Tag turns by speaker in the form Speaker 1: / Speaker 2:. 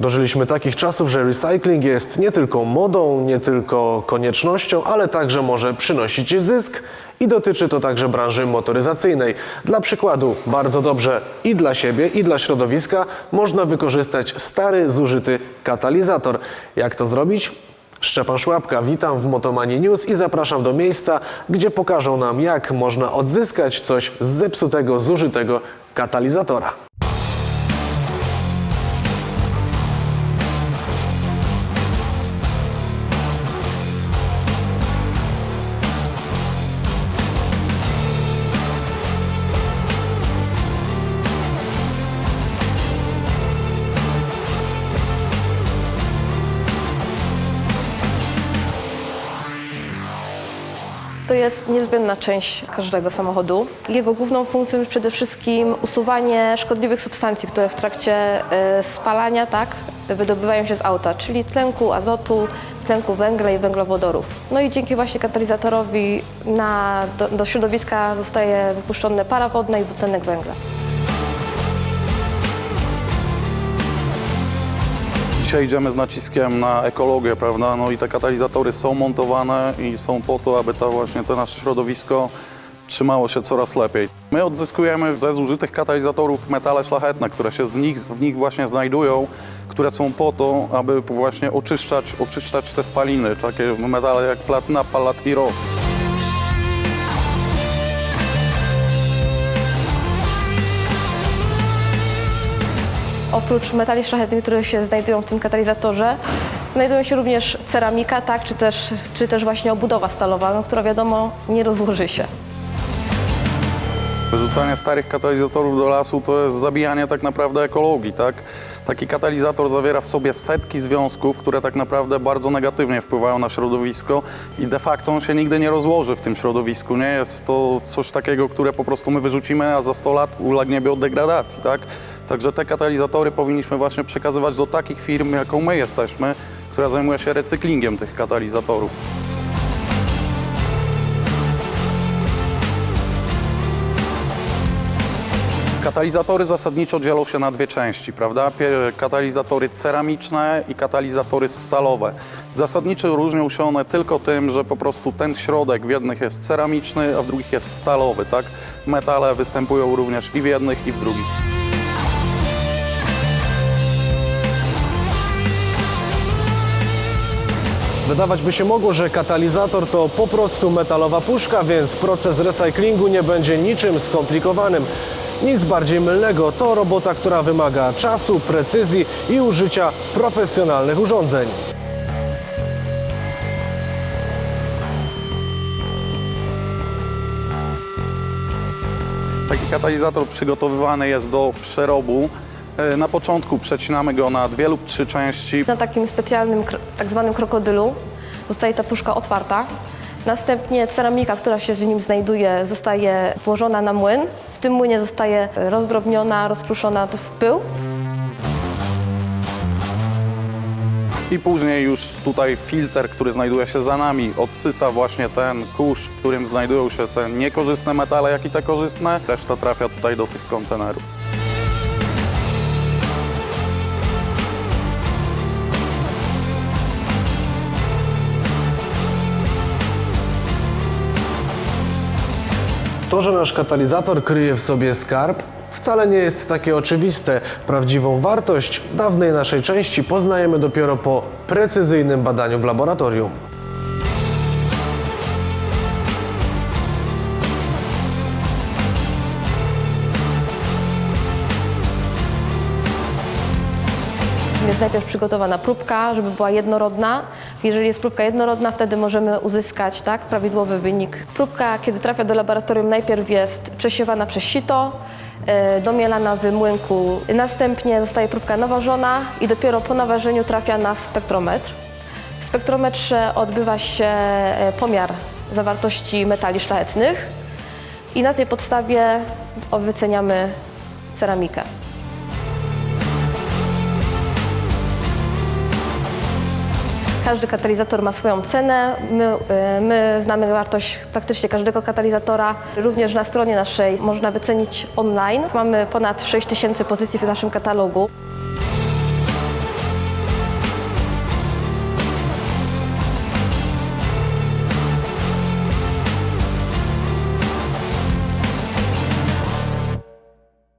Speaker 1: Dożyliśmy takich czasów, że recycling jest nie tylko modą, nie tylko koniecznością, ale także może przynosić zysk i dotyczy to także branży motoryzacyjnej. Dla przykładu, bardzo dobrze i dla siebie, i dla środowiska można wykorzystać stary, zużyty katalizator. Jak to zrobić? Szczepan Szłapka, witam w Motomanie News i zapraszam do miejsca, gdzie pokażą nam, jak można odzyskać coś z zepsutego, zużytego katalizatora.
Speaker 2: Jest niezbędna część każdego samochodu. Jego główną funkcją jest przede wszystkim usuwanie szkodliwych substancji, które w trakcie e, spalania tak, wydobywają się z auta, czyli tlenku azotu, tlenku węgla i węglowodorów. No i dzięki właśnie katalizatorowi na, do, do środowiska zostaje wypuszczone para wodna i dwutlenek węgla.
Speaker 3: Dzisiaj idziemy z naciskiem na ekologię, prawda? No i te katalizatory są montowane i są po to, aby to właśnie to nasze środowisko trzymało się coraz lepiej. My odzyskujemy ze zużytych katalizatorów metale szlachetne, które się z nich, w nich właśnie znajdują, które są po to, aby właśnie oczyszczać, oczyszczać te spaliny, takie metale jak platyna, palat i rod.
Speaker 2: Oprócz metali szlachetnych, które się znajdują w tym katalizatorze, znajdują się również ceramika, tak, czy, też, czy też właśnie obudowa stalowa, no, która wiadomo nie rozłoży się.
Speaker 3: Wyrzucanie starych katalizatorów do lasu to jest zabijanie tak naprawdę ekologii, tak? Taki katalizator zawiera w sobie setki związków, które tak naprawdę bardzo negatywnie wpływają na środowisko i de facto on się nigdy nie rozłoży w tym środowisku, nie? Jest to coś takiego, które po prostu my wyrzucimy, a za 100 lat ulegnie biodegradacji, tak? Także te katalizatory powinniśmy właśnie przekazywać do takich firm, jaką my jesteśmy, która zajmuje się recyklingiem tych katalizatorów. Katalizatory zasadniczo dzielą się na dwie części, prawda? Katalizatory ceramiczne i katalizatory stalowe. Zasadniczo różnią się one tylko tym, że po prostu ten środek w jednych jest ceramiczny, a w drugich jest stalowy, tak? Metale występują również i w jednych, i w drugich.
Speaker 1: Wydawać by się mogło, że katalizator to po prostu metalowa puszka, więc proces recyklingu nie będzie niczym skomplikowanym. Nic bardziej mylnego, to robota, która wymaga czasu, precyzji i użycia profesjonalnych urządzeń.
Speaker 3: Taki katalizator przygotowywany jest do przerobu. E, Na początku przecinamy go na dwie lub trzy części.
Speaker 2: Na takim specjalnym, tak zwanym krokodylu zostaje ta puszka otwarta. Następnie ceramika, która się w nim znajduje, zostaje włożona na młyn. W tym młynie zostaje rozdrobniona, rozpruszona w pył.
Speaker 3: I później już tutaj filtr, który znajduje się za nami, odsysa właśnie ten kurz, w którym znajdują się te niekorzystne metale, jak i te korzystne. Reszta trafia tutaj do tych kontenerów.
Speaker 1: To, że nasz katalizator kryje w sobie skarb, wcale nie jest takie oczywiste. Prawdziwą wartość dawnej naszej części poznajemy dopiero po precyzyjnym badaniu w laboratorium.
Speaker 2: Jest najpierw przygotowana próbka, żeby była jednorodna. Jeżeli jest próbka jednorodna, wtedy możemy uzyskać tak, prawidłowy wynik. Próbka, kiedy trafia do laboratorium, najpierw jest przesiewana przez sito, e, domielana w młynku. Następnie zostaje próbka naważona i dopiero po naważeniu trafia na spektrometr. W spektrometrze odbywa się e, pomiar zawartości metali szlachetnych i na tej podstawie wyceniamy ceramikę. Każdy katalizator ma swoją cenę. My, y, my znamy wartość praktycznie każdego katalizatora. Również na stronie naszej można wycenić online. Mamy ponad 6 tysięcy pozycji w naszym katalogu.